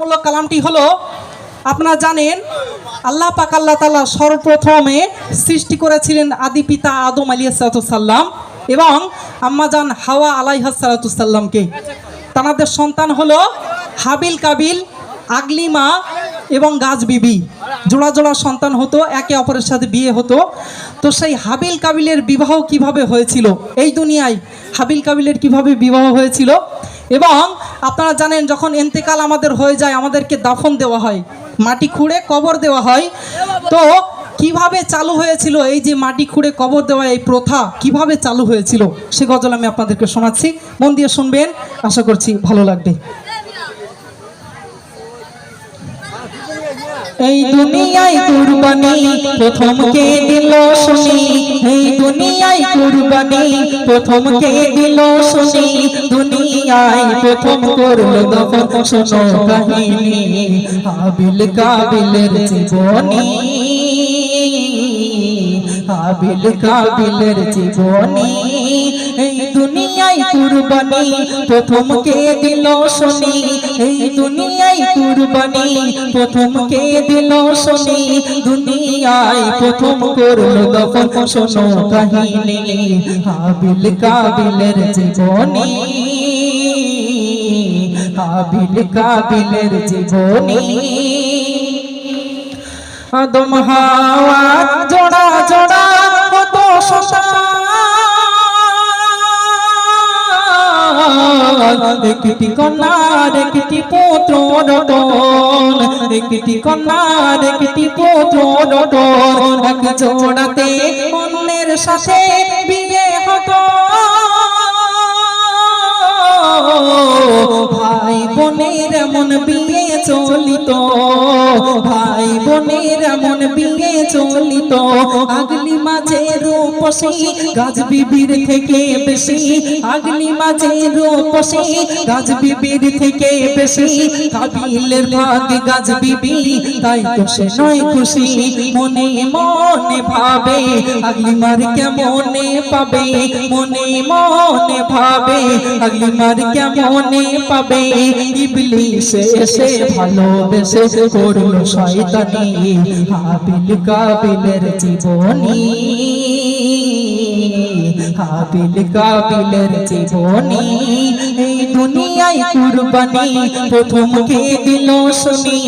মূলক কালামটি হলো, আপনারা জানেন, আল্লাহ পাক আল্লাহ তালা সর্বপ্রথমে সৃষ্টি করেছিলেন আদি পিতা আদম আলিয়াসাল্লাম এবং আম্মাজান হাওয়া আলাইহাসাল্লামকে তানাদের সন্তান হলো হাবিল কাবিল, আগলিমা এবং গাছ বিবি। জোড়া জোড়া সন্তান হতো, একে অপরের সাথে বিয়ে হতো। তো সেই হাবিল কাবিলের বিবাহ কীভাবে হয়েছিল? এই দুনিয়ায় হাবিল কাবিলের কীভাবে বিবাহ হয়েছিল? এবং আপনারা জানেন যখন এন্তেকাল আমাদের হয়ে যায়, আমাদেরকে দাফন দেওয়া হয়, মাটি খুঁড়ে কবর দেওয়া হয়। তো কীভাবে চালু হয়েছিল এই যে মাটি খুঁড়ে কবর দেওয়া, এই প্রথা কীভাবে চালু হয়েছিল, সে গজল আমি আপনাদেরকে শোনাচ্ছি। মন দিয়ে শুনবেন। আশা করছি ভালো লাগবে। এই দুনিয়ায় কুরবানি প্রথম কে দিল শুনি। এই দুনিয়ায় কুরবানি প্রথম কে দিল শুনি। দুনিয়ায় প্রথম করল দফন শোনো কাহিনী। হাবিল কাবিলের জীবনী। হাবিল কাবিলের জীবনী। কুরবানি। প্রথম কে দিল শুনি? এই দুনিয়ায় কুরবানি। প্রথম কে দিল শুনি? দুনিয়ায় প্রথম করল দফন। শোনো কাহিনী। হাবিল কাবিলের জীবনী। হাবিল কাবিলের জীবনী। আদম হাওয়া জোড়া জোড়া, কত একটি কন্যার একটি পুত্র রটন একটি কন্যার একটি পুত্র রটন এক জোড়াতে অন্যের সাথে বিয়ে হতো। রূপসী, গাছ থেকে বেশি আগলি মাঝে রূপসী, গাছ বিবির থেকে বেশি, কাবিলের ভাগ গাছ তাই তো সে নয় খুশি, মনে মনে ভাবে আগলি মার কেমনে পাবে, মনে মনে ভাবে মার কেমনে পাবে ইবলিস এসে ভালোবেসে শয়তানি কাবিলের জীবনী। হাবিল কাবিলের জীবনী, এই দুনিয়ায় কুরবানি প্রথম কে দিল শুনি,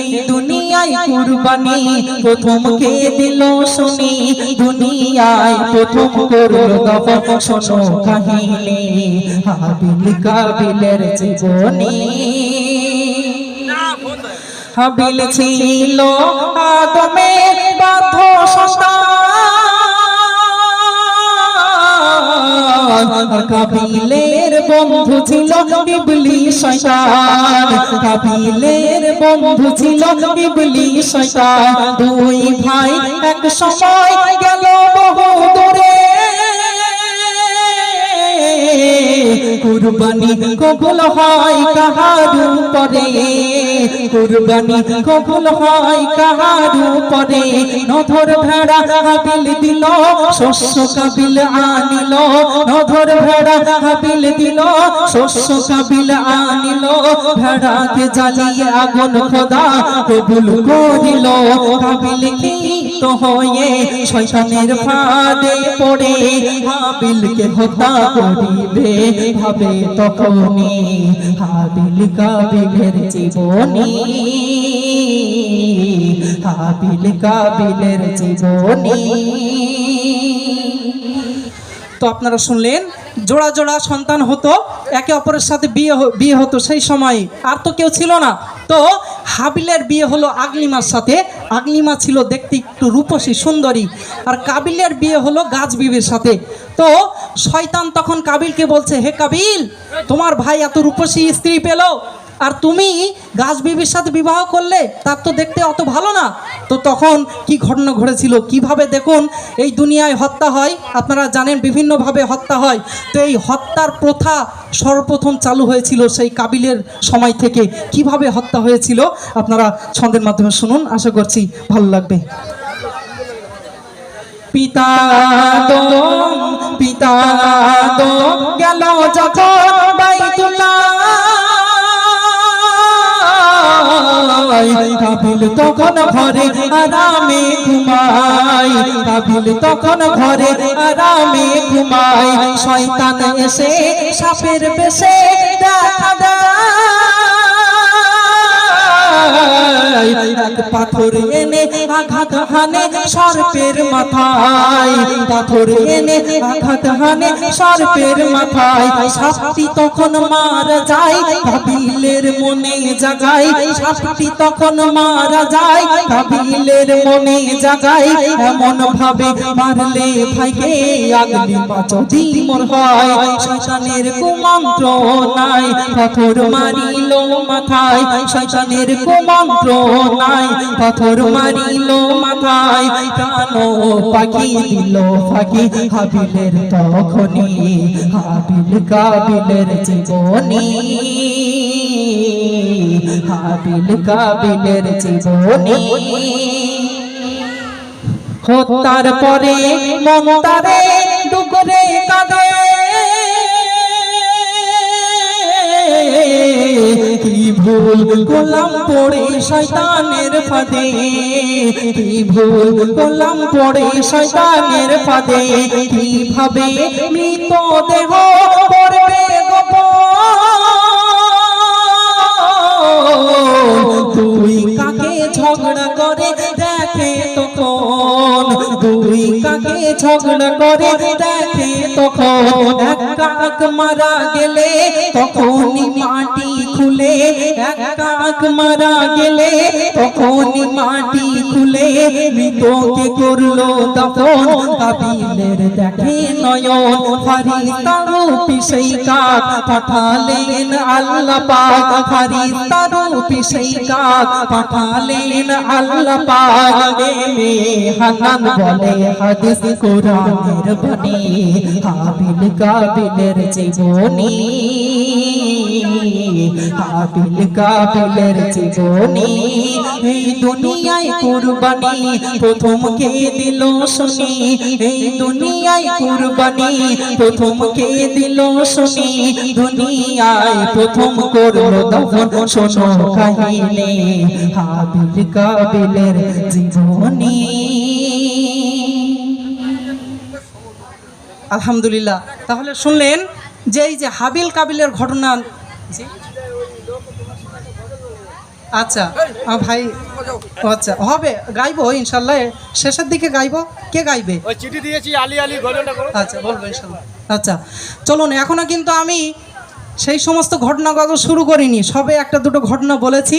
এই দুনিয়ায় কুরবানি প্রথম কে দিল শুনি, দুনিয়ায় প্রথম করল দফন শোনো কাহিনী হাবিল কাবিলের জীবনী। হাবিল ছিল আদমের বাধ্য সন্তান কাবিলের বন্ধু ছিল ইবলি শয়তান। কাবিলের বন্ধু ছিল ইবলি শয়তান। দুই ভাই এক সময় গেল কুরবানি কবুল হয় কাহার পরে কুরবানি কবুল হয় কাহার পরে নধর ভেড়া হাবিল দিল, শস্য কাবিল আনিল। নধর ভেড়া হাবিল দিল, শস্য কাবিল আনিল। ভেড়াকে জ্বালিয়ে আগুন খোদা কবুল করিল। কাবিল কি তো হয়ে শয়তানের ফাঁদে পড়ে। হাবিলকে হত্যা করিবে। ভাবে তখনই হাবিল কাবিলের জীবনী। হাবিল কাবিলের জীবনী। তো আপনারা শুনলেন জোড়া জোড়া সন্তান হতো, একে অপরের সাথে বিয়ে বিয়ে হতো সেই সময়। আর তো কেউ ছিল না। তো হাবিলের বিয়ে হলো আগলিমার সাথে। আগলিমা ছিল দেখতে একটু রূপসী, সুন্দরী। আর কাবিলের বিয়ে হলো গাছ বিবির সাথে। তো শয়তান তখন কাবিলকে বলছে, হে কাবিল, তোমার ভাই এত রূপসী স্ত্রী পেল। আর তুমি গাছ বিবির সাথে বিবাহ করলে তার তো দেখতে অত ভালো না। তো তখন কি ঘটনা ঘটেছিল? কীভাবে দেখুন, এই দুনিয়ায় হত্যা হয়, আপনারা জানেন বিভিন্নভাবে হত্যা হয়। তো এই হত্যার প্রথা সর্বপ্রথম চালু হয়েছিল সেই কাবিলের সময় থেকে। কীভাবে হত্যা হয়েছিল? আপনারা ছন্দের মাধ্যমে শুনুন, আশা করছি ভালো লাগবে। পিতা পিতা গেল যখন কাবিল তখন ঘরে আরামে ঘুমাই কাবিল তখন ঘরে আরামে ঘুমাই, শয়তান এসে সাপের বেশে দেখা পাথর এনে আঘাত হানে সর্পের মাথায়, পাথর এনে আঘাত হানে সর্পের মাথায়। সাপটি তখন মারা যায় কাবিলের মনে জাগায়। সাপটি তখন মারা যায় কাবিলের মনে জাগায়। এমন ভাবে মারলে ভাইকে মা যদি মোর হয়, শয়তানের কুমন্ত্র নাই পাথর মারিল মাথায়। শয়তানের কুমন্ত্র নাই পাথর মারিল মাথায় প্রাণ পাখি দিল হাবিলের তখনই, হাবিল কাবিলের জীবনী। হাবিল কাবিলের জীবনী। হত্যার পরে মমতারে ভুল গোলাম পড়ে শয়তানের ফাঁদে। কি ভুল গোলাম পড়ে শয়তানের ফাঁদে। কীভাবে মৃত দেহ পড়বে তুই কাকে ঝগড়া করে দেখে তখন তুই কাকে ঝগড়া করে দেখে তখন এক কাক মারা গেলে, তখনই মাটি খুলে। এক কাক মারা গেলে, তখনই মাটি খুলে। মৃতকে করল তখন কাবিলের দেখে নয়ন। ফারিস্তারু পিসেই কাক পাঠালেন আল্লাহ পাক। ফারিস্তারু পিসেই কাক পাঠালেন আল্লাহ পাক। মে হানান বলে হাদিস কোরআনের বাণী। হাবিল কাবিলের জীবনী। হাবিল কাবিলের জীবনী। এই দুনিয়ায় কুরবানি প্রথম কে দিল শুনি। এই দুনিয়ায় কুরবানি প্রথম কে দিল শুনি। দুনিয়ায় প্রথম করল দফন, শোনো হাবিল কাবিলের জীবনী। আলহামদুলিল্লাহ। তাহলে শুনলেন যে এই যে হাবিল কাবিলের ঘটনা? আচ্ছা ভাই আচ্ছা হবে গাইবো ইনশাল্লাহ শেষের দিকে গাইবো কে গাইবে? ওই চিঠি দিয়েছি আলি আলি গজলটা করো। আচ্ছা বলব ইনশাল্লাহ আচ্ছা চলুন এখনও কিন্তু আমি সেই সমস্ত ঘটনা গজল শুরু করিনি সবে একটা দুটো ঘটনা বলেছি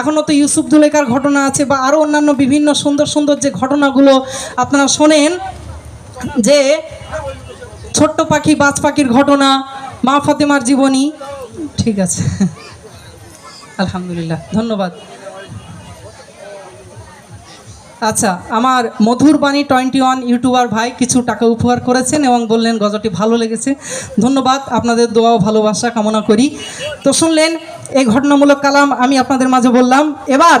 এখনও তো ইউসুফ দুলেকার ঘটনা আছে বা আরও অন্যান্য বিভিন্ন সুন্দর সুন্দর যে ঘটনাগুলো আপনারা শোনেন যে ছোট্ট পাখি বাজ পাখির ঘটনা মা ফাতেমার জীবনী ঠিক আছে। আলহামদুলিল্লাহ, ধন্যবাদ। আচ্ছা আমার মধুর বাণী টোয়েন্টি ওয়ান ইউটিউবার ভাই কিছু টাকা উপহার করেছেন এবং বললেন গজলটি ভালো লেগেছে। ধন্যবাদ, আপনাদের দোয়া ভালোবাসা কামনা করি। তো শুনলেন, এই ঘটনামূলক কালাম আমি আপনাদের মাঝে বললাম। এবার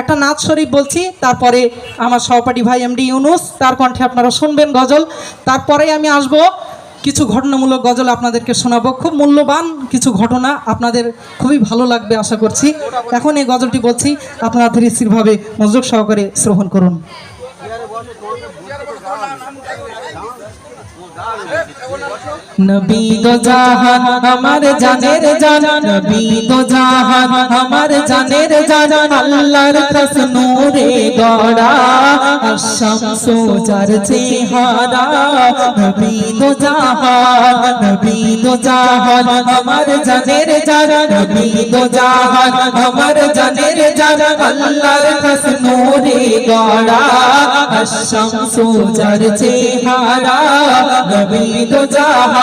একটা নাচ শরীফ বলছি, তারপরে আমার সহপাঠী ভাই এমডি ইউনুস, তার কণ্ঠে আপনারা শুনবেন গজল। তারপরেই আমি আসব কিছু ঘটনামূলক গজল আপনাদেরকে শোনাবো। খুব মূল্যবান কিছু ঘটনা আপনাদের খুবই ভালো লাগবে আশা করছি। এখন এই গজলটি বলছি, আপনারা ধীরে স্থিরভাবে মনোযোগ সহকারে শ্রবণ করুন। নবী দো জাহান, আমার জানের জান। নবী দো জাহান, আমার জানের জান। আল্লাহর খাস নূরে গড়া আশামসু যার চেহারা। নবী দো জাহান, নবী দো জাহান, আমার জানের জান। নবী দো জাহান, আমার জানের জান। আল্লাহর খাস নূরে গড়া আশামসু যার চেহারা। নবী দো জাহান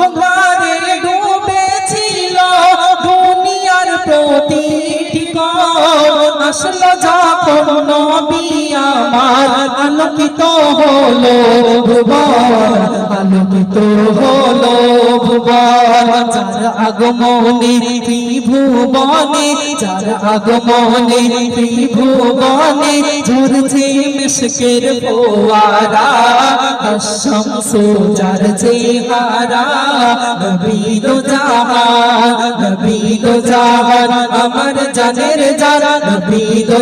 আলোকিত হলো ভুবন আলোকিত হলো ভুবন আগমনে ত্রিভুবনে আগমনে ত্রিভুবনে ঝরছে মিশকের ফোয়ারা শামসু যার চেহারা নবী দো জাহান আমার জানের জান, নবী দো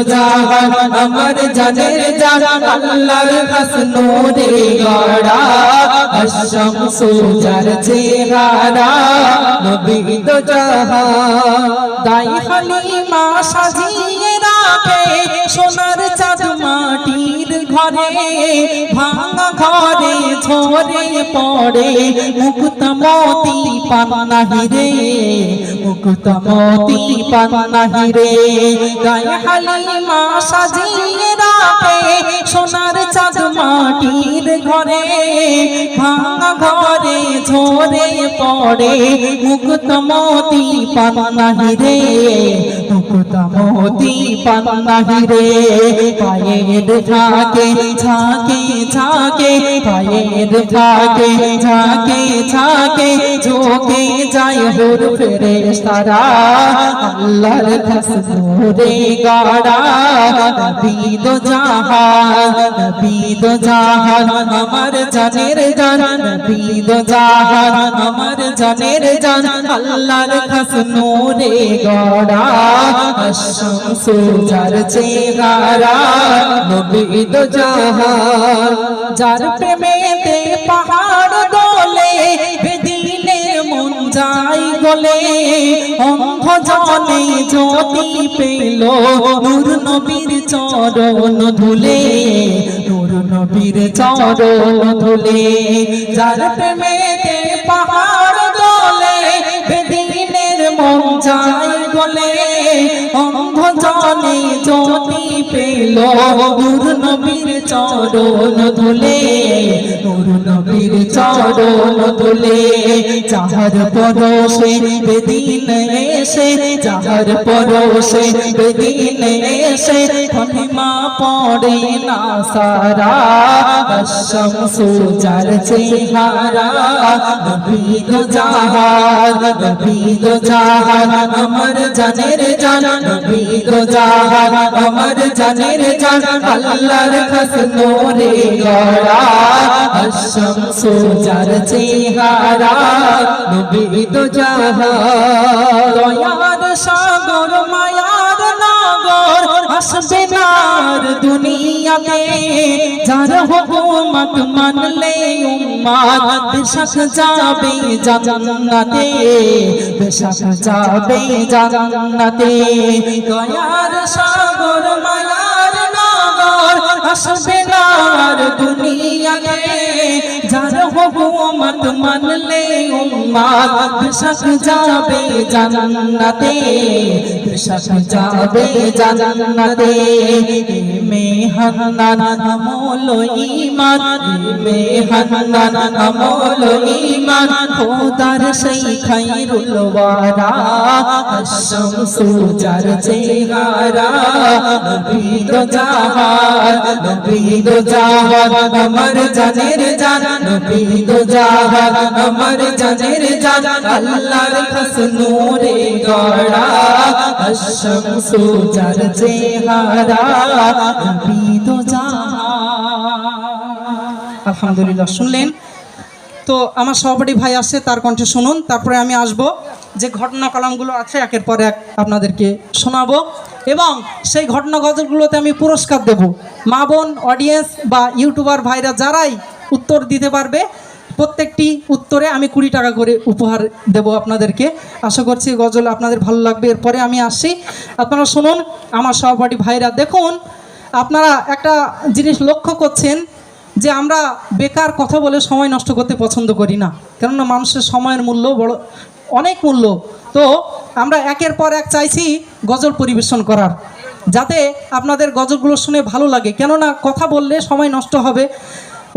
আমার জানের জান আল্লাহর হাসনুরে গড়া শামসু যার চেহারা নবী দো জাহান দাই হালিমা সাজিয়ে রাখে সোনার চাঁদ মাটির ঘরে, ভাঙা ঘরে ঝরে পড়ে, মুক্ত মতি পান্নাহি রে, মুক্ত মতি পান্নাহি রে। গায়ে হালিমা সাজিয়ে সোনার চাঁদ মাটির ঘরে ভাঙা ঘরে ঝরে পড়ে মুক্ত মতি পান্নাহি রে। মুক্ত মতি পান্নাহি রে পায়ের ঝাঁকে ঝাঁকে ঝাঁকে পায়ের ঝাঁকে ঝাঁকে ঝাঁকে ঝোঁকে যায় হুর ফেরে সারা আল্লাহর খসনুরে গাড়া নবী দো জাহান নবী দো জাহান আমার জানের জান নবী দো জাহান আমার জানের জান আল্লাহর খসনুরে গাড়া শামসু যার চেহারা, নবী দো জাহান। যার প্রেমেতে পাহাড় দোলে বেদিনের মন যাই গলে অন্ধ জনে জ্যোতি পেল, নূর নবীর চরণ ধুলে, নূর নবীর চরণ ধুলে। যার প্রেমেতে নূর নবীর চরণ ধুলে নূর নবীর চরণ ধুলে, যাহার পরশে বেদিন এসে, যাহার পরশে বেদিন এসে ফনিমা পড়ে না সারা শামসু যার চেহারা নবী দো জাহান নবী দো জাহান আমার জানের জান নবী দো জাহান আমার জানের জান, আল্লাহর খসনুরে গড়া শামসু যার চেহারা নবী দো জাহান দয়ার সাগর মায়ার নাগর আসবে নার দুনিয়াতে যার হুকুমত মানলে উম্মাত বেশক যাবে জান্নাতে বেশক যাবে জান্নাতে দয়ার সাগর মায়ার আসবে নার দুনিয়াতে। যার হুকুমত মানলে উম্মাত বেশক যাবে জান্নাতে বেশক যাবে জান্নাতে মে হান্নান আমল ঈমান মে হান্নান আমল ঈমান খোদার সেই খাইরুল ওয়ারা শামসু যার চেহারা নবী দো জাহান নবী দো জাহান আমার জানের জান নবী দো জাহান আমার জানের জান, আল্লাহর খসনুরে গড়া। শামসু যার চেহারা নবী দো জাহান। আলহামদুলিল্লাহ, শুনলেন? তো আমার সহপাঠী ভাই আসছে, তার কণ্ঠে শুনুন, তারপরে আমি আসব। যে ঘটনা কলামগুলো আছে, একের পর এক আপনাদেরকে শোনাবো। এবং সেই ঘটনা গজলগুলোতে আমি পুরস্কার দেব। মা বোন অডিয়েন্স বা ইউটিউবার ভাইরা যারাই উত্তর দিতে পারবে। প্রত্যেকটি উত্তরে আমি কুড়ি টাকা করে উপহার দেব আপনাদেরকে। আশা করছি গজল আপনাদের ভালো লাগবে। এরপরে আমি আসছি আপনারা শুনুন আমার সহপাঠী ভাইরা। দেখুন, আপনারা একটা জিনিস লক্ষ্য করছেন যে আমরা বেকার কথা বলে সময় নষ্ট করতে পছন্দ করি না। কেননা মানুষের সময়ের মূল্য বড়, অনেক মূল্য। তো আমরা একের পর এক চাইছি গজল পরিবেশন করার, যাতে আপনাদের গজলগুলো শুনে ভালো লাগে। কেননা কথা বললে সময় নষ্ট হবে।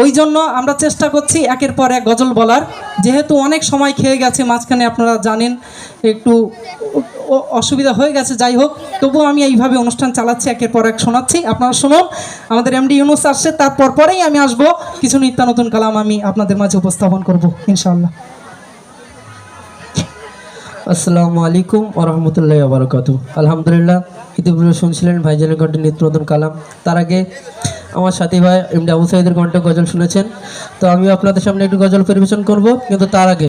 ওই জন্য আমরা চেষ্টা করছি একের পর এক গজল বলার। যেহেতু অনেক সময় খেয়ে গেছে, মাঝখানে আপনারা জানেন, একটু অসুবিধা হয়ে গেছে, যাই হোক। তবুও আমি এইভাবে অনুষ্ঠান চালাচ্ছি, একের পর এক শোনাচ্ছি। আপনারা শুনুন, আমাদের এমডি ইউনুস আসছে তারপর পরেই আমি আসব। কিছু নিত্য নতুন কালাম আমি আপনাদের মাঝে উপস্থাপন করব, ইনশাআল্লাহ। আসসালামু আলাইকুম ওরহমতুল্লাহ বারকাত আলহামদুলিল্লাহ, ইতিপূর্বে শুনছিলেন ভাইজানের কণ্ঠে নিত্য নতুন কালাম। তার আগে আমার সাথী ভাই এমডি আবু সাইদের কণ্ঠে গজল শুনেছেন। তো আমি আপনাদের সামনে একটু গজল পরিবেশন করব, কিন্তু তার আগে